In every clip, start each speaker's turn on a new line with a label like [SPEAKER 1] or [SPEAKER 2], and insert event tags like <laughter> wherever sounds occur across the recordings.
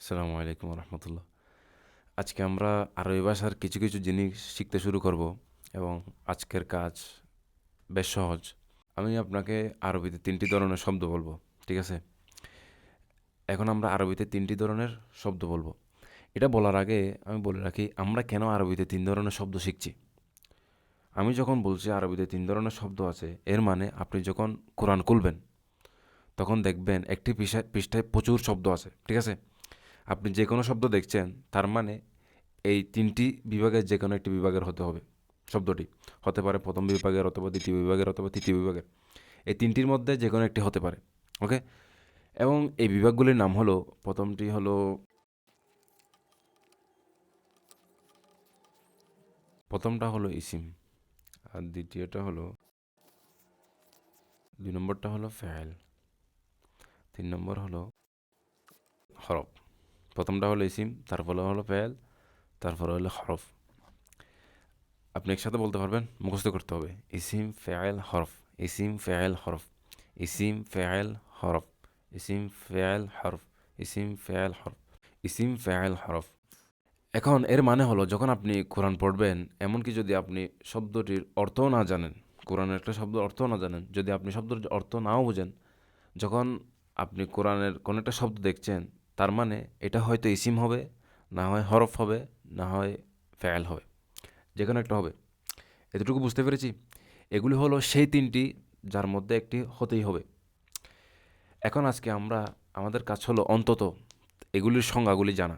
[SPEAKER 1] আসসালামু আলাইকুম রহমতুল্লাহ। আজকে আমরা আরবি ভাষার কিছু কিছু জিনিস শিখতে শুরু করব এবং আজকের কাজ বেশ সহজ। আমি আপনাকে আরবিতে তিনটি ধরনের শব্দ বলব, ঠিক আছে? এখন আমরা আরবিতে তিনটি ধরনের শব্দ বলব। এটা বলার আগে আমি বলে রাখি, আমরা কেন আরবিতে তিন ধরনের শব্দ শিখছি? আমি যখন বলছি আরবিতে তিন ধরনের শব্দ আছে, এর মানে আপনি যখন কোরআন খুলবেন, তখন দেখবেন একটি পৃষ্ঠায় পৃষ্ঠায় প্রচুর শব্দ আছে, ঠিক আছে? আপনি যে কোনো শব্দ দেখছেন, তার মানে এই তিনটি বিভাগের যে কোনো একটি বিভাগের হতে হবে। শব্দটি হতে পারে প্রথম বিভাগের অথবা দ্বিতীয় বিভাগের অথবা তৃতীয় বিভাগের। এই তিনটির মধ্যে যে কোনো একটি হতে পারে ওকে এবং এই বিভাগগুলির নাম হলো, প্রথমটি হলো প্রথমটা হলো ইসিম, আর দ্বিতীয়টা হলো দুই নম্বরটা হলো ফ্যাল তিন নম্বর হলো হরফ। প্রথমটা হলো ইসিম তারপরে হলো ফেল তারপরে হলো হরফ। আপনি একসাথে বলতে পারবেন, মুখস্থ করতে হবে। ইসিম ফেয়াল হরফ। ইসিম ফেয়াল হরফ। ইসিম ফেয়াল হরফ। ইসিম ফেয়াল হরফ। ইসিম ফেয়াল হরফ। ইসিম ফেয়াল হরফ। এখন এর মানে হলো, যখন আপনি কোরআন পড়বেন, এমনকি যদি আপনি শব্দটির অর্থও না জানেন, কোরআনের একটা শব্দ অর্থ না জানেন, যদি আপনি শব্দটির অর্থ নাও বোঝেন, যখন আপনি কোরআনের কোনো একটা শব্দ দেখছেন তার মানে এটা হয়তো ইসিম হবে, না হয় হরফ হবে, না হয় ফ্যাল হবে, যে কোনো একটা হবে। এতটুকু বুঝতে পেরেছি? এগুলি হলো সেই তিনটি যার মধ্যে একটি হতেই হবে। এখন আজকে আমরা, আমাদের কাজ হলো অন্তত এগুলির সংজ্ঞাগুলি জানা,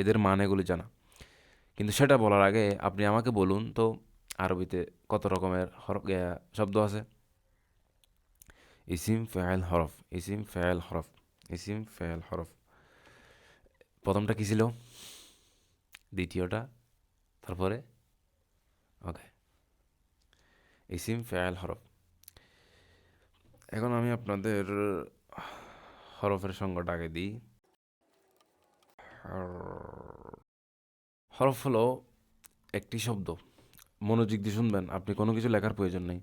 [SPEAKER 1] এদের মানেগুলি জানা। কিন্তু সেটা বলার আগে আপনি আমাকে বলুন তো, আরবিতে কত রকমের হরফ শব্দ আছে? ইসিম ফেয়াল হরফ, ইসিম ফেয়াল হরফ, ইসিম ফেয়াল হরফ। প্রথমটা কী ছিল? দ্বিতীয়টা, তারপরে, ওকে। ইসিম ফেয়াল হরফ। এখন আমি আপনাদের হরফের সংজ্ঞাটা আগে দিই। হরফ হলো একটি শব্দ। মনোযোগ দিয়ে শুনবেন, আপনি কোনো কিছু লেখার প্রয়োজন নেই।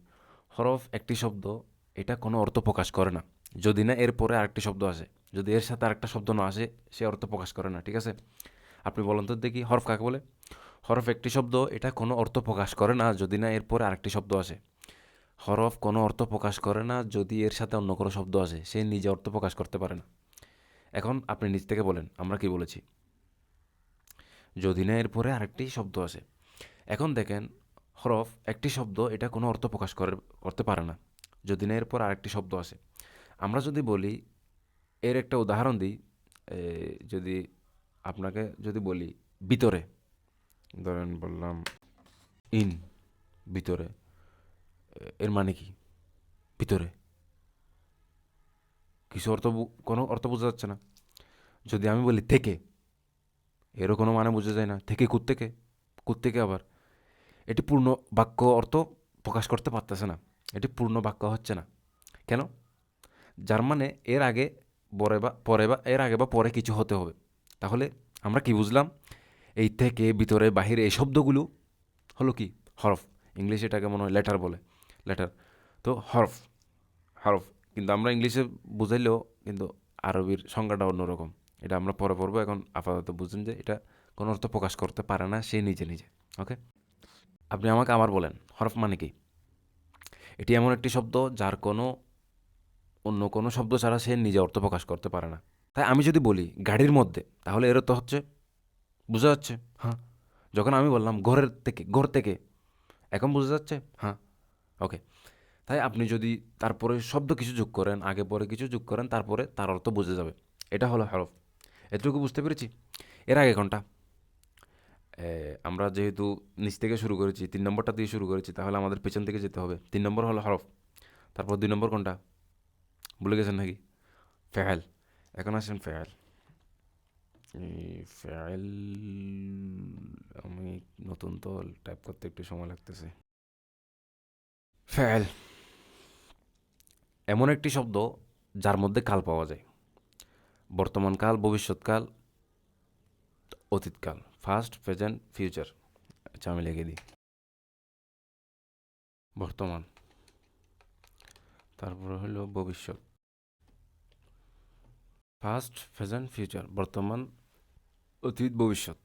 [SPEAKER 1] হরফ একটি শব্দ, এটা কোনো অর্থ প্রকাশ করে না। যদি না, এরপরে আরেকটি শব্দ আসে। যদি এর সাথে আরেকটা শব্দ না আসে, সে অর্থ প্রকাশ করে না, ঠিক আছে? আপনি বলেন তো দেখি, হরফ কাকে বলে? হরফ একটি শব্দ, এটা কোনো অর্থ প্রকাশ করে না যদি না এরপরে আরেকটি শব্দ আসে। হরফ কোনো অর্থ প্রকাশ করে না যদি এর সাথে অন্য কোনো শব্দ আসে, সে নিজে অর্থ প্রকাশ করতে পারে না। এখন আপনি নিজ থেকে বলেন, আমরা কি বলেছি? যদি না এরপরে আরেকটি শব্দ আসে। এখন দেখেন, হরফ একটি শব্দ, এটা কোনো অর্থ প্রকাশ করে, করতে পারে না। যদি না এরপর আরেকটি শব্দ আসে। আমরা যদি বলি এর একটা উদাহরণ দিই যদি আপনাকে যদি বলি, ভিতরে। ধরেন বললাম, ইন, ভিতরে। এর মানে কি? ভিতরে। কিছু অর্থ কোনো অর্থ বোঝা যাচ্ছে না। যদি আমি বলি থেকে, এরও কোনো মানে বোঝা যায় না। থেকে কুত্তেকে কুত্তেকে আবার। এটি পূর্ণ বাক্য অর্থ প্রকাশ করতে পারতেছে না। এটি পূর্ণ বাক্য হচ্ছে না। কেন? যার মানে এর আগে পরে বা পরে বা এর আগে বা পরে কিছু হতে হবে। তাহলে আমরা কি বুঝলাম? এই থেকে, ভিতরে, বাহিরে এই শব্দগুলো হলো কি? হরফ। ইংলিশে এটাকে মনে হয় লেটার বলে। লেটার। তো হরফ। হরফ। কিন্তু আমরা ইংলিশে বুঝাইলেও কিন্তু আরবির সংজ্ঞাটা অন্যরকম। এটা আমরা পরে পড়ব। এখন আপাতত বুঝুন যে এটা কোনো অর্থ প্রকাশ করতে পারে না, সে নিজে নিজে। ওকে? আপনি আমাকে আমার বলেন, হরফ মানে কি? এটি এমন একটি শব্দ যার কোনো অন্য কোনো শব্দ ছাড়া সে নিজে অর্থ প্রকাশ করতে পারে না। তাই আমি যদি বলি, গাড়ির মধ্যে তাহলে এর তো হচ্ছে, বোঝা যাচ্ছে? হ্যাঁ। যখন আমি বললাম, ঘরের থেকে, ঘর থেকে। এখন বোঝা যাচ্ছে? হ্যাঁ। ওকে তাই আপনি যদি তারপরে শব্দ কিছু যোগ করেন, আগে পরে কিছু যোগ করেন, তারপরে তার অর্থ বুঝে যাবে। এটা হলো হরফ। এটুকু বুঝতে পেরেছি? এর আগে কোনটা? আমরা যেহেতু নিচ থেকে শুরু করেছি, তিন নম্বরটা দিয়ে শুরু করেছি, তাহলে আমাদের পেছন থেকে যেতে হবে। তিন নম্বর হলো হরফ। তারপর দুই নম্বর কোনটা? ভুলে গেছেন নাকি? ফেয়াল এখন আসেন ফেয়াল ফেয়াল আমি নতুন তো টাইপ করতে একটু সময় লাগতেছে। ফেয়াল এমন একটি শব্দ যার মধ্যে কাল পাওয়া যায়। বর্তমানকাল ভবিষ্যৎকাল অতীতকাল ফার্স্ট প্রেজেন্ট ফিউচার আচ্ছা আমি লিখে দিই। বর্তমান। তারপরে হলো ভবিষ্যৎ। ফাস্ট প্রেজেন্ট ফিউচার বর্তমান, অতীত, ভবিষ্যৎ।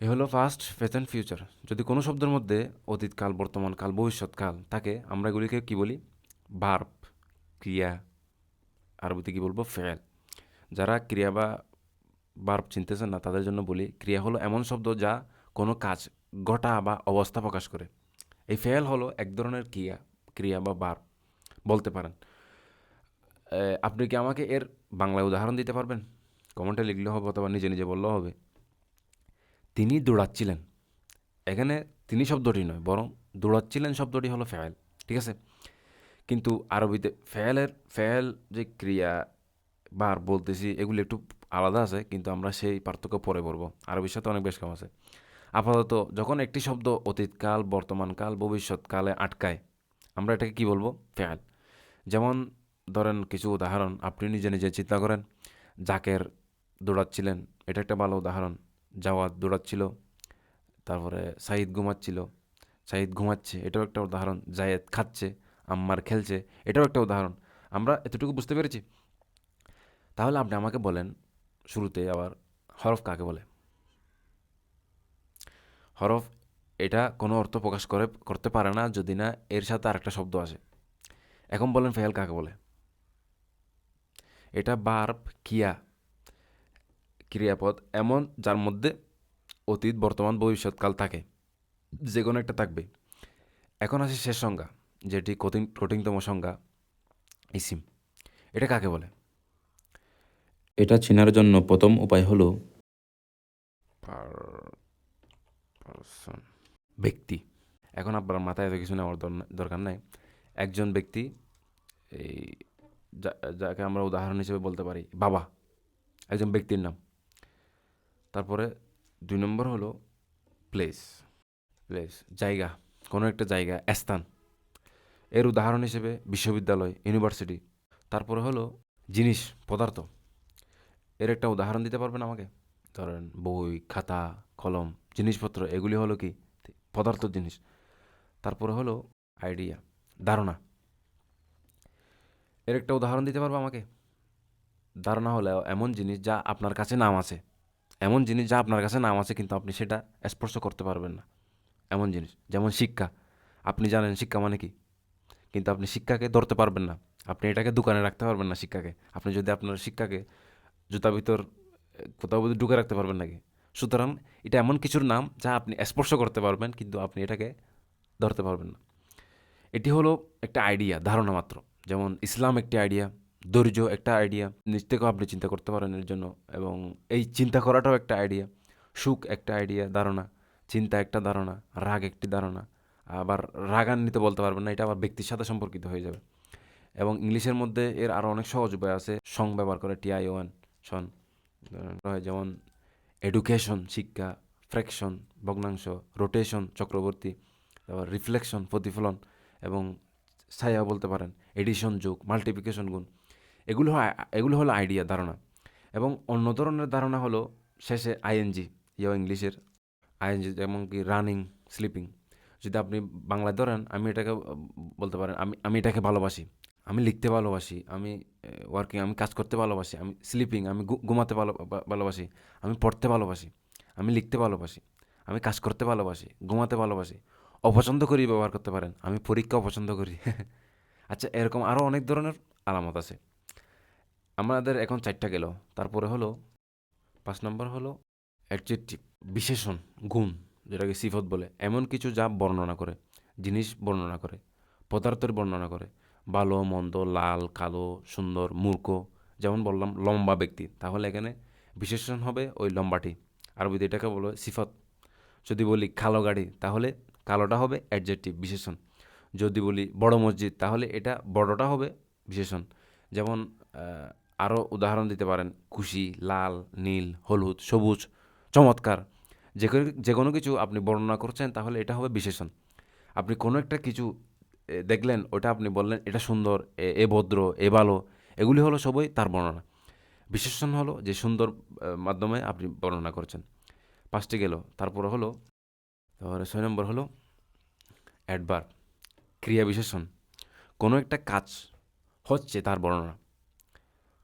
[SPEAKER 1] এ হলো ফার্স্ট প্রেজেন্ট ফিউচার যদি কোনো শব্দের মধ্যে অতীতকাল বর্তমান কাল ভবিষ্যৎকাল থাকে, আমরা এগুলিকে কী বলি? বার্ব ক্রিয়া, আরবিতে কী বলব? ফেল। যারা ক্রিয়া বা বার্ব চিনতেছেন না, তাদের জন্য বলি, ক্রিয়া হলো এমন শব্দ যা কোনো কাজ, ঘটা বা অবস্থা প্রকাশ করে। এই ফেল হলো এক ধরনের ক্রিয়া ক্রিয়া বা বার্ব বলতে পারেন আপনি কি আমাকে এর বাংলায় উদাহরণ দিতে পারবেন? কমেন্টে লিখলে হবে অথবা নিজে নিজে বললেও হবে। তিনি দৌড়াচ্ছিলেন। এখানে তিনি শব্দটি নয়, বরং দৌড়াচ্ছিলেন শব্দটি হলো ফেল, ঠিক আছে? কিন্তু আরবিতে ফেলের, ফেল যে ক্রিয়া বার বলতেছি, এগুলি একটু আলাদা আছে, কিন্তু আমরা সেই পার্থক্য পরে পড়ব আরবির সাথে অনেক বেশ কম আছে। আপাতত যখন একটি শব্দ অতীতকাল, বর্তমানকাল, ভবিষ্যৎকালে আটকায়, আমরা এটাকে কি বলব? ফেল। যেমন ধরেন কিছু উদাহরণ, আপনি নিজে নিজে চিন্তা করেন, জাকের দৌড়াচ্ছিলেন, এটা একটা ভালো উদাহরণ, জাওয়াদ দৌড়াচ্ছিল, তারপরে সাইদ ঘুমাচ্ছিল সাইদ ঘুমাচ্ছে, এটাও একটা উদাহরণ, জায়েদ খাচ্ছে, আম্মার খেলছে, এটাও একটা উদাহরণ, আমরা এতটুকু বুঝতে পেরেছি। তাহলে আপনি আমাকে বলেন, শুরুতে আবার হরফ কাকে বলে? হরফ এটা কোনো অর্থ প্রকাশ করে, করতে পারে না যদি না এর সাথে আরেকটা শব্দ আসে। এখন বলেন ফেল কাকে বলে? এটা বার্ব কিয়া ক্রিয়াপদ এমন যার মধ্যে অতীত বর্তমান ভবিষ্যৎকাল থাকে। যে কোনো একটা থাকবে। এখন আসি শেষ সংজ্ঞা যেটি কঠিন কঠিনতম সংজ্ঞা ইসিম। এটা কাকে বলে?
[SPEAKER 2] এটা চেনার জন্য প্রথম উপায় হলো
[SPEAKER 1] ব্যক্তি। এখন আপনার মাথায় এত কিছু নেওয়ার দরকার নাই। একজন ব্যক্তি এই যাকে আমরা উদাহরণ হিসেবে বলতে পারি, বাবা। একজন ব্যক্তির নাম। তারপরে দুই নম্বর হলো প্লেস প্লেস জায়গা, কোনো একটা জায়গা, স্থান। এর উদাহরণ হিসেবে বিশ্ববিদ্যালয় ইউনিভার্সিটি তারপরে হলো জিনিস, পদার্থ। এর একটা উদাহরণ দিতে পারবেন আমাকে? ধরেন বই, খাতা, কলম, জিনিসপত্র, এগুলি হলো কি? পদার্থ জিনিস। তারপরে হলো আইডিয়া ধারণা। এর একটা উদাহরণ দিতে পারব আমাকে? ধারণা হলো এমন জিনিস যা আপনার কাছে নাম আছে, এমন জিনিস যা আপনার কাছে নাম আছে কিন্তু আপনি সেটা স্পর্শ করতে পারবেন না। এমন জিনিস, যেমন শিক্ষা। আপনি জানেন শিক্ষা মানে কি? কিন্তু আপনি শিক্ষাকে ধরতে পারবেন না। আপনি এটাকে দোকানে রাখতে পারবেন না শিক্ষাকে। আপনি যদি আপনার শিক্ষাকে জুতা ভিতর, কোথাও ঢুকে রাখতে পারবেন নাকি? সুতরাং এটা এমন কিছুর নাম যা আপনি স্পর্শ করতে পারবেন কিন্তু আপনি এটাকে ধরতে পারবেন না। এটি হলো একটা আইডিয়া ধারণা মাত্র। যেমন ইসলাম একটি আইডিয়া ধৈর্য একটা আইডিয়া নিজ থেকেও আপনি চিন্তা করতে পারেন এর জন্য এবং এই চিন্তা করাটাও একটা আইডিয়া সুখ একটা আইডিয়া ধারণা, চিন্তা একটা ধারণা, রাগ একটি ধারণা, আবার রাগান্বিত বলতে পারবেন না, এটা আবার ব্যক্তির সাথে সম্পর্কিত হয়ে যাবে। এবং ইংলিশের মধ্যে এর আরও অনেক সহজ উপায় আছে, সং ব্যবহার করে টিআই ওয়ান সন যেমন এডুকেশন শিক্ষা ফ্র্যাকশন ভগ্নাংশ রোটেশন চক্রবর্তী, তারপর রিফ্লেকশন প্রতিফলন এবং ছায়া বলতে পারেন এডিশন যোগ মাল্টিপ্লিকেশন গুণ, এগুলো এগুলো হলো আইডিয়া ধারণা। এবং অন্য ধরনের ধারণা হলো শেষে আইএনজি ইয়া ইংলিশের আইএনজি যেমন কি রানিং স্লিপিং যদি আপনি বাংলায় ধরেন, আমি এটাকে বলতে পারেন, আমি আমি এটাকে ভালোবাসি, আমি লিখতে ভালোবাসি, আমি ওয়ার্কিং আমি কাজ করতে ভালোবাসি, আমি স্লিপিং আমি ঘুমাতে ভালো ভালোবাসি, আমি পড়তে ভালোবাসি, আমি লিখতে ভালোবাসি, আমি কাজ করতে ভালোবাসি, ঘুমাতে ভালোবাসি অপছন্দ করি ব্যবহার করতে পারেন। আমি পরীক্ষা অপছন্দ করি। <laughs> আচ্ছা এরকম আরও অনেক ধরনের আলামত আছে। আমাদের এখন চারটা গেল। তারপরে হলো, পাঁচ নম্বর হলো অ্যাডজেক্টিভ বিশেষণ, গুণ, যেটাকে সিফত বলে। এমন কিছু যা বর্ণনা করে, জিনিস বর্ণনা করে, পদার্থের বর্ণনা করে। ভালো, মন্দ, লাল, কালো, সুন্দর, মূর্খ, যেমন বললাম, লম্বা ব্যক্তি। তাহলে এখানে বিশেষণ হবে ওই লম্বাটি। আরবিতে এটাকে বলো সিফত যদি বলি কালো গাড়ি, তাহলে কালোটা হবে অ্যাডজেক্টিভ বিশেষণ। যদি বলি বড় মসজিদ, তাহলে এটা বড়টা হবে বিশেষণ। যেমন আরও উদাহরণ দিতে পারেন, খুশি, লাল, নীল, হলুদ, সবুজ, চমৎকার। যে যে কোনো কিছু আপনি বর্ণনা করছেন, তাহলে এটা হবে বিশেষণ। আপনি কোনো একটা কিছু দেখলেন, ওটা আপনি বললেন, এটা সুন্দর, এ ভদ্র, এ ভালো, এগুলি হলো সবই তার বর্ণনা। বিশেষণ হলো যে সুন্দর মাধ্যমে আপনি বর্ণনা করছেন। পাঁচটি গেল, তারপরে হলো তারপরে ছয় নম্বর হলো অ্যাডভার, ক্রিয়া বিশেষণ। কোনো একটা কাজ হচ্ছে তার বর্ণনা।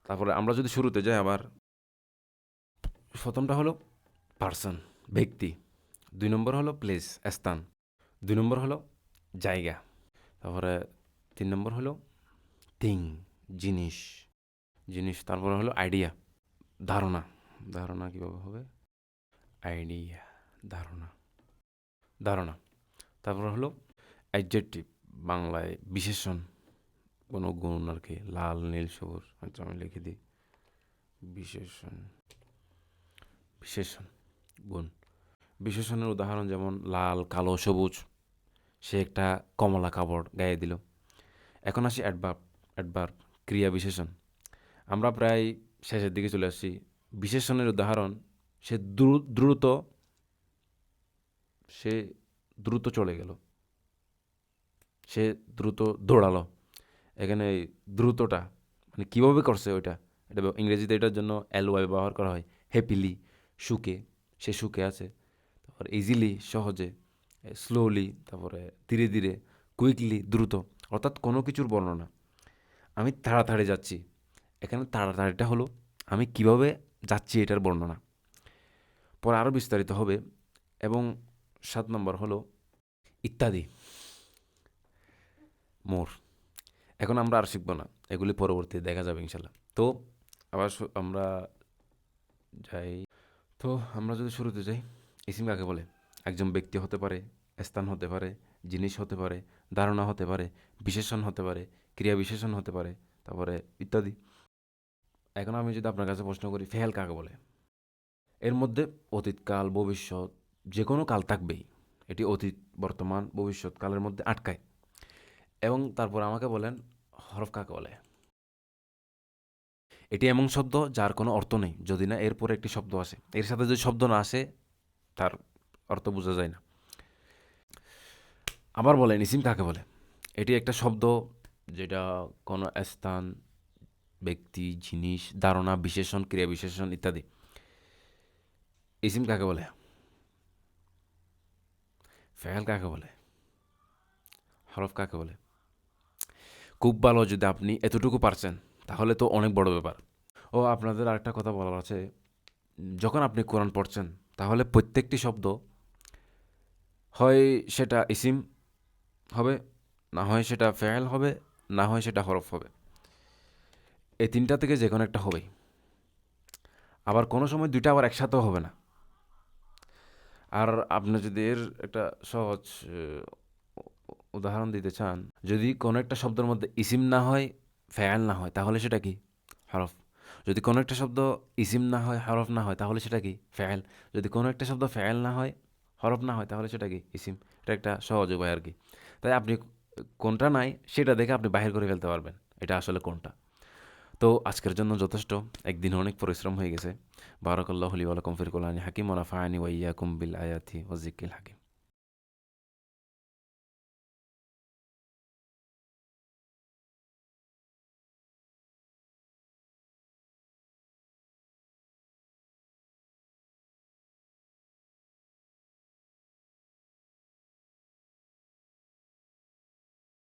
[SPEAKER 1] তারপরে আমরা যদি শুরুতে যাই আবার, প্রথমটা হলো পার্সন ব্যক্তি। দুই নম্বর হলো প্লেস স্থান। দুই নম্বর হলো জায়গা। তারপরে তিন নম্বর হলো থিং জিনিস। জিনিস, তারপরে হলো আইডিয়া ধারণা। ধারণা কীভাবে হবে? আইডিয়া ধারণা। ধারণা। তারপর হলো অ্যাডজেক্টিভ বাংলায় বিশেষণ, কোনো গুণ আর কি, লাল, নীল, সবুজ আচ্ছা আমি লিখে দিই। বিশেষণ বিশেষণ, গুণ। বিশেষণের উদাহরণ যেমন লাল, কালো, সবুজ, সে একটা কমলা কাপড় গায়ে দিল। এখন আসি অ্যাডভার্ব অ্যাডভার্ব ক্রিয়া বিশেষণ। আমরা প্রায় শেষের দিকে চলে আসছি। বিশেষণের উদাহরণ, সে দ্রু- দ্রুত সে দ্রুত চলে গেল। সে দ্রুত দৌড়ালো। এখানে এই দ্রুতটা মানে কীভাবে করছে ওইটা? এটা ইংরেজিতে এটার জন্য ওয়াই ব্যবহার করা হয় হ্যাপিলি সুখে সে সুখে আছে, তারপর ইজিলি সহজে স্লোলি তারপরে ধীরে ধীরে কুইকলি দ্রুত, অর্থাৎ কোনো কিছুর বর্ণনা আমি তাড়াতাড়ি যাচ্ছি। এখানে তাড়াতাড়িটা হলো, আমি কীভাবে যাচ্ছি এটার বর্ণনা। পরে আরও বিস্তারিত হবে এবং সাত নম্বর হলো ইত্যাদি। মোর। এখন আমরা আর শিখব না, এগুলি পরবর্তী দেখা যাবে ইনশাল্লাহ তো আবার আমরা যাই। তো আমরা যদি শুরুতে যাই, ইসিম কাকে বলে? একজন ব্যক্তি হতে পারে, স্থান হতে পারে, জিনিস হতে পারে, ধারণা হতে পারে, বিশেষণ হতে পারে, ক্রিয়া বিশেষণ হতে পারে, তারপরে ইত্যাদি। এখন আমি যদি আপনার কাছে প্রশ্ন করি, ফেহেল কাকে বলে? এর মধ্যে অতীতকাল, ভবিষ্যৎ যে কোনো কাল থাকবেই। এটি অতীত, বর্তমান, ভবিষ্যৎ কালের মধ্যে আটকায়। এবং তারপর আমাকে বলেন, হরফ কাকে বলে? এটি এমন শব্দ যার কোনো অর্থ নেই, যদি না এরপরে একটি শব্দ আসে। এর সাথে যদি শব্দ না আসে, তার অর্থ বোঝা যায় না। আবার বলেন, ইসিম কাকে বলে? এটি একটা শব্দ যেটা কোনো স্থান, ব্যক্তি, জিনিস, ধারণা, বিশেষণ, ক্রিয়া বিশেষণ ইত্যাদি। ইসিম কাকে বলে? ফেল কাকে বলে? হরফ কাকে বলে? খুব ভালো যদি আপনি এতটুকু পারছেন, তাহলে তো অনেক বড় ব্যাপার। ও, আপনাদের আরেকটা কথা বলার আছে। যখন আপনি কোরআন পড়ছেন, তাহলে প্রত্যেকটি শব্দ হয় সেটা ইসিম হবে, না হয় সেটা ফেয়াল হবে, না হয় সেটা হরফ হবে। এই তিনটা থেকে যে কোনো একটা হবেই। আবার কোনো সময় দুইটা আবার একসাথেও হবে না। আর আপনি যদি এর একটা সহজ উদাহরণ দিতে চান, যদি কোনো একটা শব্দের মধ্যে ইসিম না হয় ফেয়াল না হয়, তাহলে সেটা কি? হরফ। যদি কোনো একটা শব্দ ইসিম না হয়, হরফ না হয়, তাহলে সেটা কি? ফেয়াল যদি কোনো একটা শব্দ ফেয়াল না হয়, হরফ না হয়, তাহলে সেটা কি? ইসিম। এটা একটা সহজ উপায় আর কি। তাই আপনি কোনটা নাই, সেটা দেখে আপনি বাহির করে ফেলতে পারবেন। এটা আসলে কোনটা? তো আজকের জন্য যথেষ্ট। একদিন অনেক পরিশ্রম হয়ে গেছে। বারাকাল্লাহ আলী আলকম ফির কোরআনি হাকিম ওনাফা আনি ওয়াইয়া কুম্বিল আয়াতি ওজিকিল হাকিম।